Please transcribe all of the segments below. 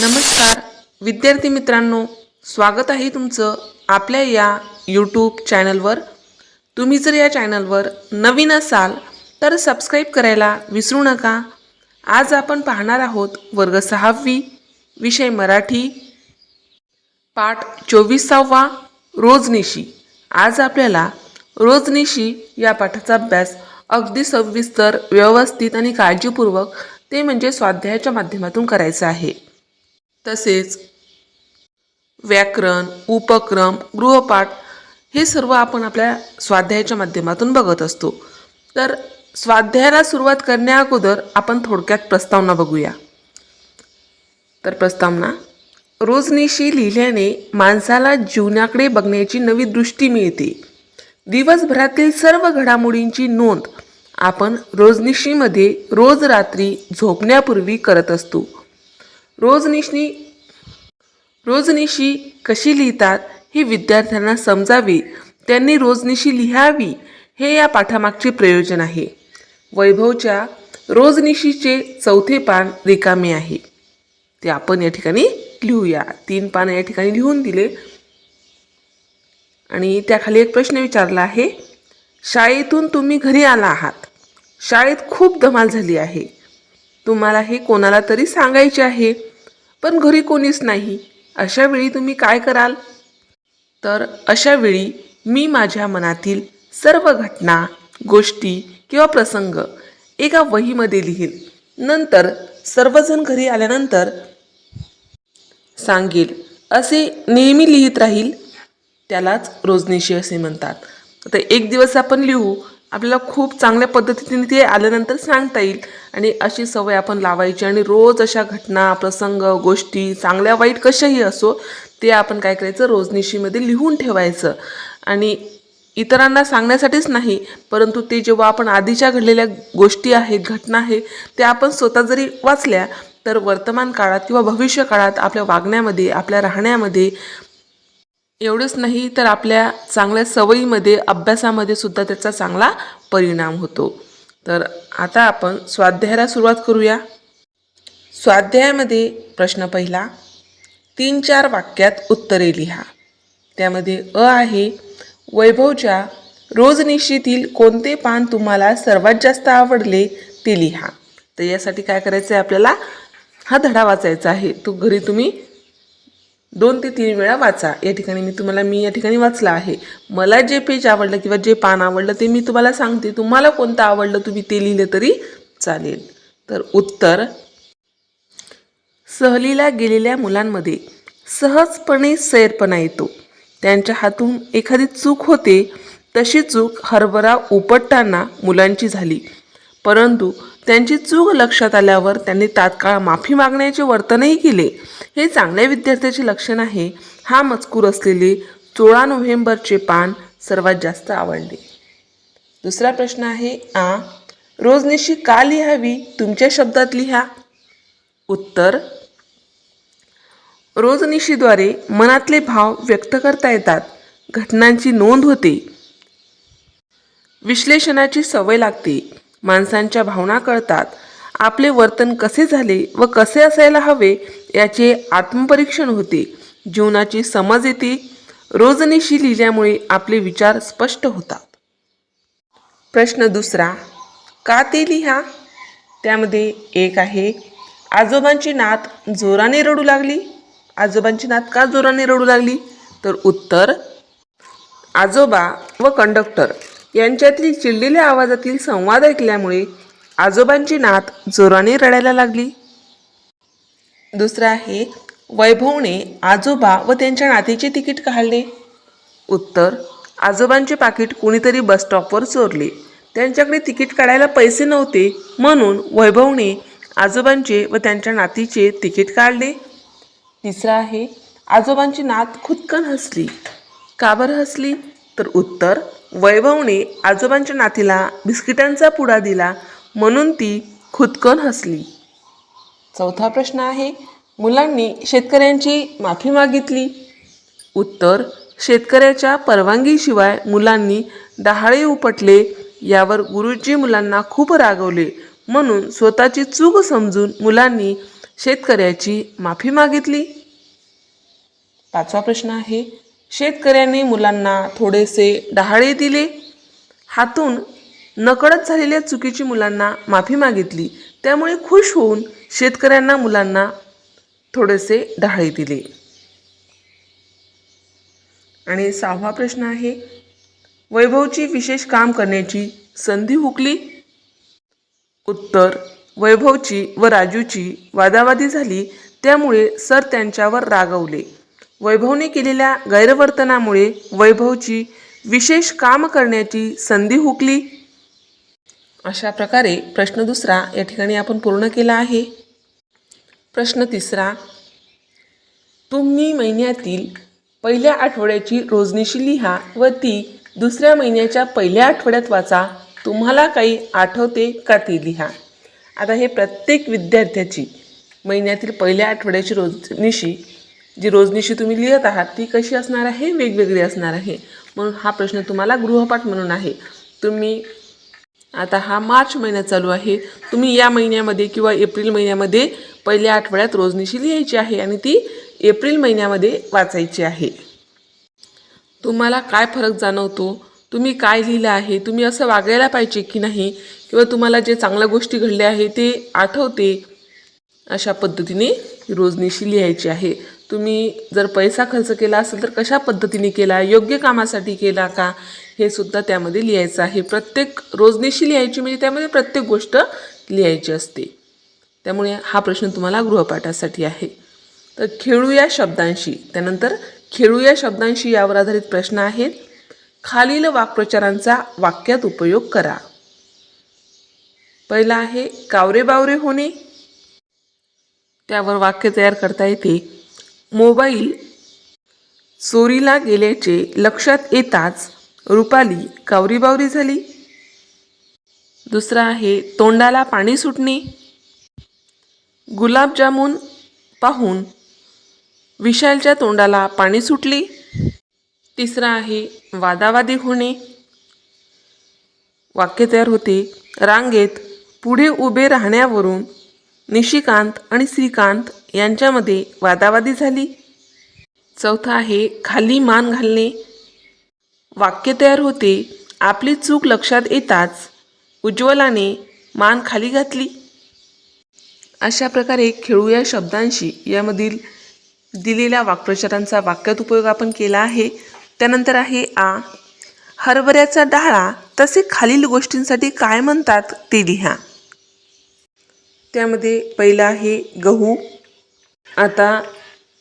नमस्कार. विद्यार्थी मित्रांनो स्वागत आहे तुमचं आपल्या या यूट्यूब चॅनलवर तुम्ही जर या चॅनलवर नवीन असाल तर सबस्क्राईब करायला विसरू नका. आज आपण पाहणार आहोत वर्ग सहावी विषय मराठी पाठ चोवीसावा रोजनिशी. आज आपल्याला रोजनिशी या पाठाचा अभ्यास अगदी सविस्तर व्यवस्थित आणि काळजीपूर्वक ते म्हणजे स्वाध्यायाच्या माध्यमातून करायचं आहे. तसेच व्याकरण उपक्रम गृहपाठ हे सर्व आपण आपल्या स्वाध्यायाच्या माध्यमातून बघत असतो. तर स्वाध्यायाला सुरुवात करण्या अगोदर आपण थोडक्यात प्रस्तावना बघूया. तर प्रस्तावना रोजनिशी लिहिल्याने माणसाला जीवनाकडे बघण्याची नवी दृष्टी मिळते. दिवसभरातील सर्व घडामोडींची नोंद आपण रोजनिशीमध्ये रोज रात्री झोपण्यापूर्वी करत असतो. रोजनिशी रोजनिशी कशी लिहितात हे विद्यार्थ्यांना समजावे त्यांनी रोजनिशी लिहावी हे या पाठामागचे प्रयोजन आहे. वैभवच्या रोजनिशीचे चौथे पान रिकामे आहे. ते आपण या ठिकाणी लिहूया. तीन पानं या ठिकाणी लिहून दिले. आणि त्याखाली एक प्रश्न विचारला आहे. शाळेतून तुम्ही घरी आला आहात. शाळेत खूप धमाल झाली आहे. तुम्हाला हे कोणाला तरी सांगायचे आहे? पण घरी कोणीच नाही. अशा वेळी तुम्ही काय कराल? तर अशा वेळी मी माझ्या मनातील सर्व घटना गोष्टी किंवा प्रसंग एका वहीमध्ये लिहील नंतर सर्वजण घरी आल्यानंतर सांगेल असे नेहमी लिहित राहील. त्यालाच रोजनिशी असे म्हणतात. आता एक दिवस आपण लिहू आपल्याला खूप चांगल्या पद्धतीने ते आल्यानंतर सांगता येईल. आणि अशी सवय आपण लावायची आणि रोज अशा घटना प्रसंग गोष्टी चांगल्या वाईट कशाही असो ते आपण काय करायचं? रोजनिशीमध्ये लिहून ठेवायचं. आणि इतरांना सांगण्यासाठीच नाही परंतु ते जेव्हा आपण आधीच्या घडलेल्या गोष्टी आहेत घटना आहे त्या आपण स्वतः जरी वाचल्या तर वर्तमान काळात किंवा भविष्य काळात आपल्या वागण्यामध्ये आपल्या राहण्यामध्ये एवढंच नाही तर आपल्या चांगल्या सवयीमध्ये अभ्यासामध्ये सुद्धा त्याचा चांगला परिणाम होतो. तर आता आपण स्वाध्यायाला सुरुवात करूया. स्वाध्यायामध्ये प्रश्न पहिला तीन चार वाक्यात उत्तरे लिहा. त्यामध्ये अ आहे वैभवच्या रोजनिशीतील कोणते पान तुम्हाला सर्वात जास्त आवडले ते लिहा. तर यासाठी काय करायचं आहे आपल्याला? हा धडा वाचायचा आहे. तो घरी तुम्ही दोन ते तीन वेळा वाचा. या ठिकाणी मी तुम्हाला मी या ठिकाणी वाचला आहे. मला जे पेज आवडलं किंवा जे पान आवडलं ते मी तुम्हाला सांगते. तुम्हाला कोणतं आवडलं तुम्ही ते लिहिलं तरी चालेल. तर उत्तर सहलीला गेलेल्या मुलांमध्ये सहजपणे सैरपणा येतो. त्यांच्या हातून एखादी चूक होते तशी चूक हरभरा उपटताना मुलांची झाली. परंतु त्यांची चूक लक्षात आल्यावर त्यांनी तात्काळ माफी मागण्याचे वर्तनही केले. हे चांगल्या विद्यार्थ्याचे लक्षण आहे. हा मजकूर असलेले सोळा नोव्हेंबरचे पान सर्वात जास्त आवडले. दुसरा प्रश्न आहे आ. रोजनिशी का लिहावी? तुमच्या शब्दात लिहा. उत्तर. रोजनिशीद्वारे मनातले भाव व्यक्त करता येतात. घटनांची नोंद होते. विश्लेषणाची सवय लागते. माणसांच्या भावना कळतात. आपले वर्तन कसे झाले व कसे असायला हवे याचे आत्मपरीक्षण होते. जीवनाची समज येते. रोजनिशी लिहिल्यामुळे आपले विचार स्पष्ट होतात. प्रश्न दुसरा का ते लिहा? त्यामध्ये एक आहे आजोबांची नात जोराने रडू लागली. आजोबांची नात का जोराने रडू लागली? तर उत्तर आजोबा व कंडक्टर. यांच्यातील चिडलेल्या आवाजातील संवाद ऐकल्यामुळे आजोबांची नात जोराने रडायला लागली. दुसरं आहे वैभवने आजोबा व त्यांच्या नातीचे तिकीट काढले. उत्तर आजोबांचे पाकिट कुणीतरी बसस्टॉपवर चोरले. त्यांच्याकडे तिकीट काढायला पैसे नव्हते म्हणून वैभवने आजोबांचे व त्यांच्या नातीचे तिकीट काढले. तिसरं आहे आजोबांची नात खुदकन हसली. का बरं हसली? तर उत्तर वैभवने आजोबांच्या नातीला बिस्किटांचा पुडा दिला म्हणून ती खुदकन हसली. चौथा प्रश्न आहे मुलांनी शेतकऱ्यांची माफी मागितली? उत्तर शेतकऱ्याच्या परवानगीशिवाय मुलांनी डहाळे उपटले यावर गुरुजी मुलांना खूप रागवले म्हणून स्वतःची चूक समजून मुलांनी शेतकऱ्याची माफी मागितली. पाचवा प्रश्न आहे शेतकऱ्यांनी मुलांना थोडेसे डहाळे दिले. हातून नकळत झालेल्या चुकीची मुलांना माफी मागितली. त्यामुळे खुश होऊन शेतकऱ्यांना मुलांना थोडेसे डहाळे दिले. आणि सहावा प्रश्न आहे वैभवची विशेष काम करण्याची संधी हुकली? उत्तर वैभवची व राजूची वादावादी झाली. त्यामुळे सर त्यांच्यावर रागवले. वैभवने केलेल्या गैरवर्तनामुळे वैभवची विशेष काम करण्याची संधी हुकली. अशा प्रकारे प्रश्न दुसरा या ठिकाणी आपण पूर्ण केला आहे. प्रश्न तिसरा तुम्ही महिन्यातील पहिल्या आठवड्याची रोजनिशी लिहा व ती दुसऱ्या महिन्याच्या पहिल्या आठवड्यात वाचा. तुम्हाला काही आठवते का ती लिहा. आता हे प्रत्येक विद्यार्थ्याची महिन्यातील पहिल्या आठवड्याची रोजनिशी जी रोजनिशी तुम्ही लिहित आहात ती कशी असणार आहे? वेगवेगळी असणार आहे. म्हणून हा प्रश्न तुम्हाला गृहपाठ म्हणून आहे. तुम्ही आता हा मार्च महिना चालू आहे. तुम्ही या महिन्यामध्ये किंवा एप्रिल महिन्यामध्ये पहिल्या आठवड्यात रोजनिशी लिहायची आहे आणि ती एप्रिल महिन्यामध्ये वाचायची आहे. तुम्हाला काय फरक जाणवतो? तुम्ही काय लिहिलं आहे? तुम्ही असं वागायला पाहिजे की नाही? किंवा तुम्हाला जे चांगल्या गोष्टी घडल्या आहे ते आठवते? अशा पद्धतीने रोजनिशी लिहायची आहे. तुम्ही जर पैसा खर्च केला असेल तर कशा पद्धतीने केला? योग्य कामासाठी केला का? हे सुद्धा त्यामध्ये लिहायचं आहे. प्रत्येक रोजनिशी लिहायची म्हणजे त्यामध्ये प्रत्येक गोष्ट लिहायची असते. त्यामुळे हा प्रश्न तुम्हाला गृहपाठासाठी आहे. तर खेळू या शब्दांशी. त्यानंतर खेळू या शब्दांशी यावर आधारित प्रश्न आहेत. खालील वाक्प्रचारांचा वाक्यात उपयोग करा. पहिला आहे कावरे बावरे होणे. त्यावर वाक्य तयार करता येते. मोबाईल चोरीला गेल्याचे लक्षात येताच रुपाली कावरीबावरी झाली. दुसरा आहे तोंडाला पाणी सुटणे. गुलाबजामुन पाहून विशालच्या तोंडाला पाणी सुटले. तिसरा आहे वादावादी होणे. वाक्य तयार होते. रांगेत पुढे उभे राहण्यावरून निशिकांत आणि श्रीकांत यांच्यामध्ये वादावादी झाली. चौथा आहे खाली मान घालणे. वाक्य तयार होते आपली चूक लक्षात येताच उज्ज्वलाने मान खाली घातली. अशा प्रकारे खेळू या शब्दांशी. यामधील दिलेल्या वाक्प्रचारांचा वाक्यात उपयोग आपण केला आहे. त्यानंतर आहे आ. हरभऱ्याचा डाळा तसे खालील गोष्टींसाठी काय म्हणतात ते लिहा. त्यामध्ये पहिलं आहे गहू. आता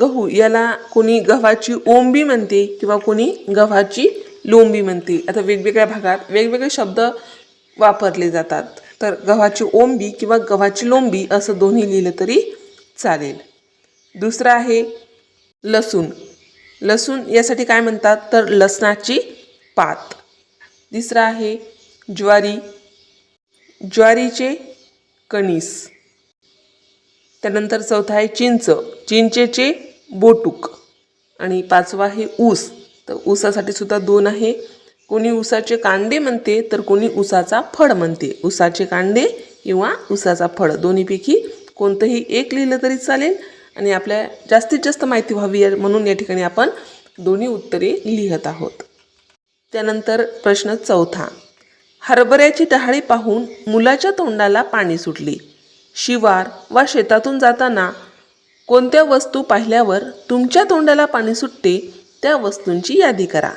गहू याला कोणी गव्हाची ओंबी म्हणते किंवा कोणी गव्हाची लोंबी म्हणते. आता वेगवेगळ्या भागात वेगवेगळे शब्द वापरले जातात. तर गव्हाची ओंबी किंवा गव्हाची लोंबी असं दोन्ही लिहिलं तरी चालेल. दुसरं आहे लसूण. लसूण यासाठी काय म्हणतात? तर लसणाची पात. तिसरं आहे ज्वारी. ज्वारीचे कणीस. त्यानंतर चौथा आहे चिंच. चिंचेचे बोटूक. आणि पाचवा आहे ऊस. तर ऊसासाठी सुद्धा दोन आहे. कोणी ऊसाचे कांदे म्हणते तर कोणी ऊसाचा फळ म्हणते. ऊसाचे कांदे किंवा ऊसाचा फळ. दोन्हीपैकी कोणतंही एक लिहिलं तरी चालेल. आणि आपल्या जास्तीत जास्त माहिती व्हावी या- म्हणून या ठिकाणी आपण दोन्ही उत्तरे लिहित आहोत. त्यानंतर प्रश्न चौथा. हरभऱ्याची डहाळी पाहून मुलाच्या तोंडाला पाणी सुटले. शिवार वा शेतातून जाताना कोणत्या वस्तू पाहिल्यावर तुमच्या तोंडाला पाणी सुटते त्या वस्तूंची यादी करा.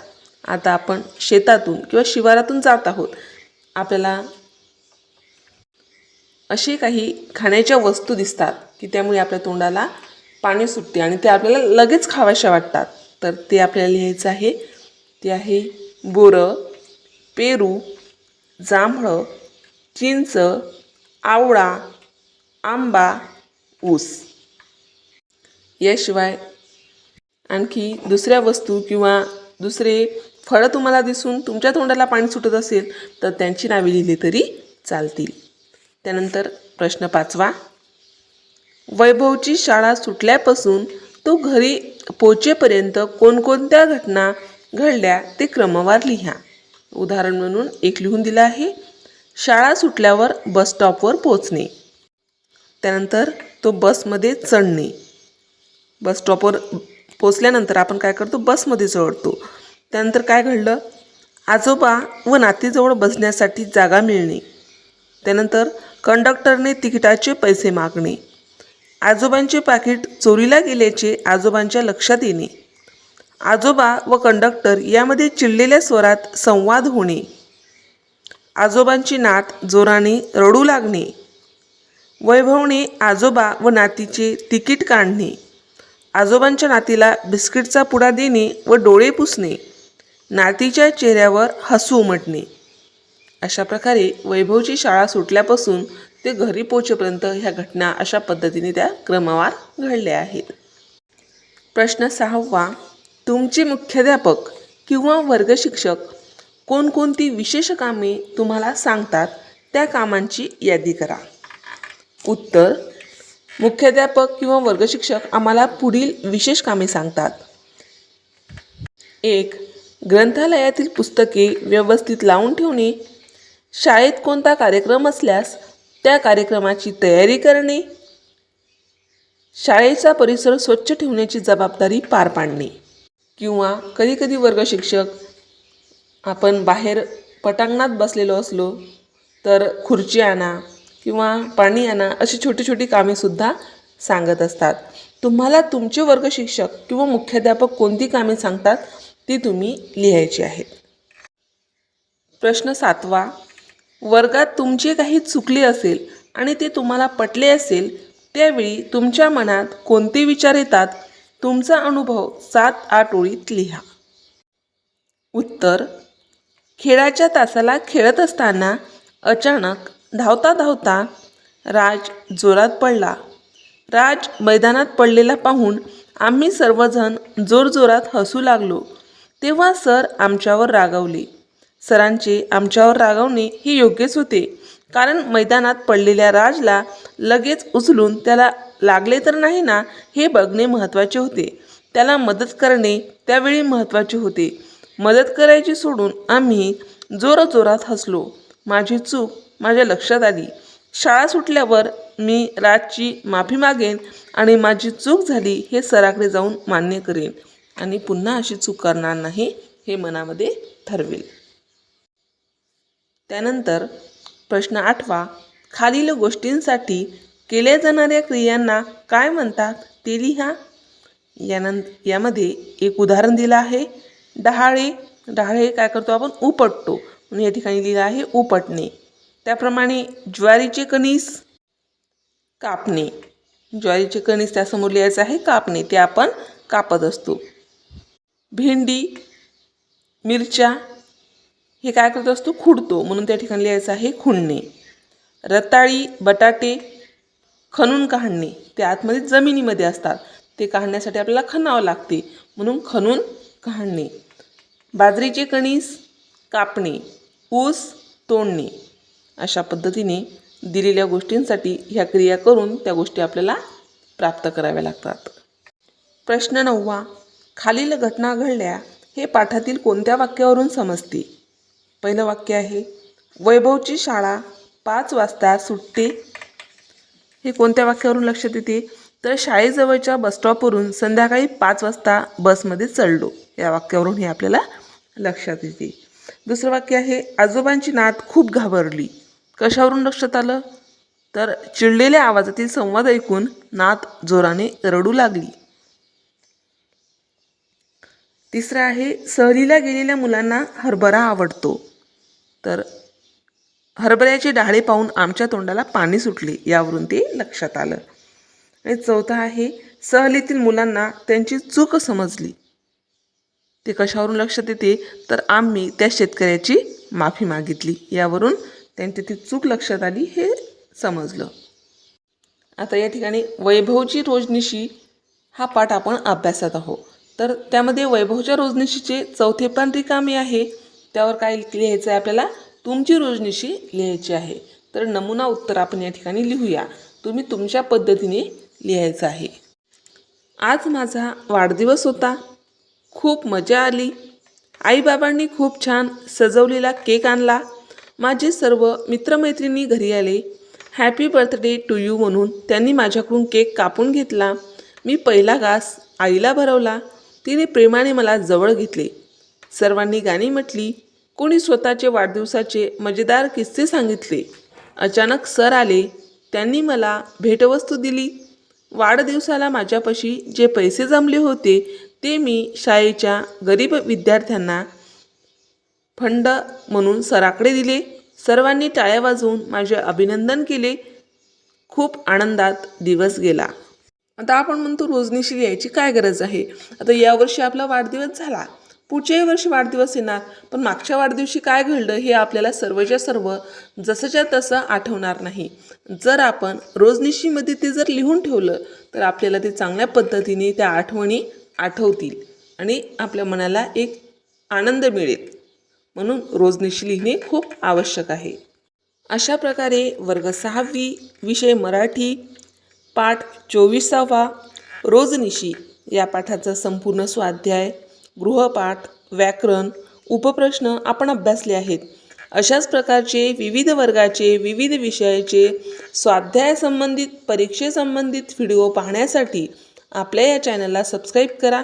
आता आपण शेतातून किंवा शिवारातून जात आहोत. आपल्याला अशी काही खाण्याच्या वस्तू दिसतात की त्यामुळे आपल्या तोंडाला पाणी सुटते आणि ते आपल्याला लगेच खाव्याशा वाटतात. तर ते आपल्याला लिहायचं आहे. ते आहे बोरं पेरू जांभळं चिंच आवळा आंबा ऊस. याशिवाय आणखी दुसऱ्या वस्तू किंवा दुसरे फळं तुम्हाला दिसून तुमच्या तोंडाला पाणी सुटत असेल तर त्यांची नावे लिहिली तरी चालतील. त्यानंतर प्रश्न पाचवा. वैभवची शाळा सुटल्यापासून तो घरी पोचेपर्यंत कोणकोणत्या घटना घडल्या ते क्रमवार लिहा. उदाहरण म्हणून एक लिहून दिलं आहे. शाळा सुटल्यावर बस स्टॉपवर पोचणे त्यानंतर तो बसमध्ये चढणे. बस स्टॉपवर पोचल्यानंतर आपण काय करतो? बसमध्ये चढतो. त्यानंतर काय घडलं? आजोबा व नातीजवळ बसण्यासाठी जागा मिळणे. त्यानंतर कंडक्टरने तिकिटाचे पैसे मागणे. आजोबांचे पाकिट चोरीला गेल्याचे आजोबांच्या लक्षात येणे. आजोबा व कंडक्टर यामध्ये चिडलेल्या स्वरात संवाद होणे. आजोबांची नात जोराने रडू लागणे. वैभवने आजोबा व नातीचे तिकीट काढणे. आजोबांच्या नातीला बिस्किटचा पुडा देणे व डोळे पुसणे. नातीच्या चेहऱ्यावर हसू उमटणे. अशा प्रकारे वैभवची शाळा सुटल्यापासून ते घरी पोचेपर्यंत ह्या घटना अशा पद्धतीने त्या क्रमवार घडल्या आहेत. प्रश्न सहावा. तुमचे मुख्याध्यापक किंवा वर्गशिक्षक कोणकोणती विशेष कामे तुम्हाला सांगतात? त्या कामांची यादी करा. उत्तर मुख्याध्यापक किंवा वर्गशिक्षक आम्हाला पुढील विशेष कामे सांगतात. एक ग्रंथालयातील पुस्तके व्यवस्थित लावून ठेवणे. शाळेत कोणता कार्यक्रम असल्यास त्या कार्यक्रमाची तयारी करणे. शाळेचा परिसर स्वच्छ ठेवण्याची जबाबदारी पार पाडणे. किंवा कधीकधी वर्गशिक्षक आपण बाहेर पटांगणात बसलेलो असलो तर खुर्ची आणा किंवा पाणी आणा अशी छोटी छोटी कामेसुद्धा सांगत असतात. तुम्हाला तुमचे वर्गशिक्षक किंवा मुख्याध्यापक कोणती कामे सांगतात ती तुम्ही लिहायची आहेत. प्रश्न सातवा वर्गात तुमचे काही चुकले असेल आणि ते तुम्हाला पटले असेल त्यावेळी तुमच्या मनात कोणते विचार येतात तुमचा अनुभव सात आठ ओळीत लिहा. उत्तर खेळाच्या तासाला खेळत असताना अचानक धावता धावता राज जोरात पडला. राज मैदानात पडलेला पाहून आम्ही सर्वजण जोरजोरात हसू लागलो. तेव्हा सर आमच्यावर रागावले. सरांचे आमच्यावर रागावणे हे योग्यच होते. कारण मैदानात पडलेल्या राजला लगेच उचलून त्याला लागले तर नाही ना हे बघणे महत्त्वाचे होते. त्याला मदत करणे त्यावेळी महत्त्वाचे होते. मदत करायची सोडून आम्ही जोरजोरात हसलो. माझी चूक माझ्या लक्षात आली. शाळा सुटल्यावर मी राजची माफी मागेन आणि माझी चूक झाली हे सराकडे जाऊन मान्य करेन आणि पुन्हा अशी चूक करणार नाही हे मनामध्ये ठरवेल. त्यानंतर प्रश्न आठवा खालील गोष्टींसाठी केल्या जाणाऱ्या क्रियांना काय म्हणतात ते लिहा. यानंत यामध्ये एक उदाहरण दिलं आहे. डहाळे डहाळे काय करतो आपण? उपटतो. म्हणून या ठिकाणी लिहिलं आहे उपटणे. त्याप्रमाणे ज्वारीचे कणीस कापणे. ज्वारीचे कणीस त्यासमोर लिहायचं आहे कापणे. ते आपण कापत असतो. भेंडी मिरच्या हे काय करत असतो? खुडतो. म्हणून त्या ठिकाणी लिहायचं आहे खुडणे रताळी बटाटे खणून काढणे. ते आतमध्ये जमिनीमध्ये असतात. ते काढण्यासाठी आपल्याला खणावं लागते. म्हणून खणून काढणे. बाजरीचे कणीस कापणे. ऊस तोडणे. अशा पद्धतीने दिलेल्या गोष्टींसाठी ह्या क्रिया करून त्या गोष्टी आपल्याला प्राप्त कराव्या लागतात. प्रश्न नववा खालील घटना घडल्या हे पाठातील कोणत्या वाक्यावरून समजते? पहिलं वाक्य आहे वैभवची शाळा पाच वाजता सुटते. हे कोणत्या वाक्यावरून लक्षात येते? तर शाळेजवळच्या बसस्टॉपवरून संध्याकाळी पाच वाजता बसमध्ये चढलो. या वाक्यावरून हे आपल्याला लक्षात येते. दुसरं वाक्य आहे आजोबांची नात खूप घाबरली. कशावरून लक्षात आलं? तर चिडलेल्या आवाजातील संवाद ऐकून नात जोराने रडू लागली. तिसरं आहे सहलीला गेलेल्या मुलांना हरभरा आवडतो. तर हरभऱ्याचे डाळे पाहून आमच्या तोंडाला पाणी सुटले यावरून ते लक्षात आलं. आणि चौथा आहे सहलीतील मुलांना त्यांची चूक समजली. ते कशावरून लक्षात येते? तर आम्ही त्या शेतकऱ्याची माफी मागितली यावरून त्यांची ती चूक लक्षात आली हे समजलं. आता या ठिकाणी वैभवची रोजनिशी हा पाठ आपण अभ्यासात आहोत. तर त्यामध्ये वैभवच्या रोजनिशीचे चौथे पण रिकामे आहे. त्यावर काय लिहायचं आहे आपल्याला? तुमची रोजनिशी लिहायची आहे. तर नमुना उत्तर आपण या ठिकाणी लिहूया. तुम्ही तुमच्या पद्धतीने लिहायचं आहे. आज माझा वाढदिवस होता. खूप मजा आली. आईबाबांनी खूप छान सजवलेला केक आणला. माझे सर्व मित्रमैत्रिणी घरी आले. हॅपी बर्थडे टू यू म्हणून त्यांनी माझ्याकडून केक कापून घेतला. मी पहिला घास आईला भरवला. तिने प्रेमाने मला जवळ घेतले. सर्वांनी गाणी म्हटली. कोणी स्वतःचे वाढदिवसाचे मजेदार किस्से सांगितले. अचानक सर आले. त्यांनी मला भेटवस्तू दिली. वाढदिवसाला माझ्यापाशी जे पैसे जमले होते ते मी शाळेच्या गरीब विद्यार्थ्यांना फंड म्हणून सराकडे दिले. सर्वांनी टाळ्या वाजवून माझे अभिनंदन केले. खूप आनंदात दिवस गेला. आता आपण म्हणतो रोजनिशी यायची काय गरज आहे? आता यावर्षी आपला वाढदिवस झाला. पुढच्याही वर्षी वाढदिवस येणार पण मागच्या वाढदिवशी काय घडलं हे आपल्याला सर्वच्या सर्व जसंच्या तसं आठवणार नाही. जर आपण रोजनिशीमध्ये ते जर लिहून ठेवलं तर आपल्याला ते चांगल्या पद्धतीने त्या आठवणी आठवतील आणि आपल्या मनाला एक आनंद मिळेल. म्हणून रोजनिशी लिहिणे खूप आवश्यक आहे. अशा प्रकारे वर्ग सहावी विषय मराठी पाठ चोवीसावा रोजनिशी या पाठाचा संपूर्ण स्वाध्याय गृहपाठ व्याकरण उपप्रश्न आपण अभ्यासले आहेत. अशाच प्रकारचे विविध वर्गाचे विविध विषयाचे स्वाध्यायासंबंधित परीक्षेसंबंधित व्हिडिओ पाहण्यासाठी आपल्या या चॅनलला सबस्क्राईब करा.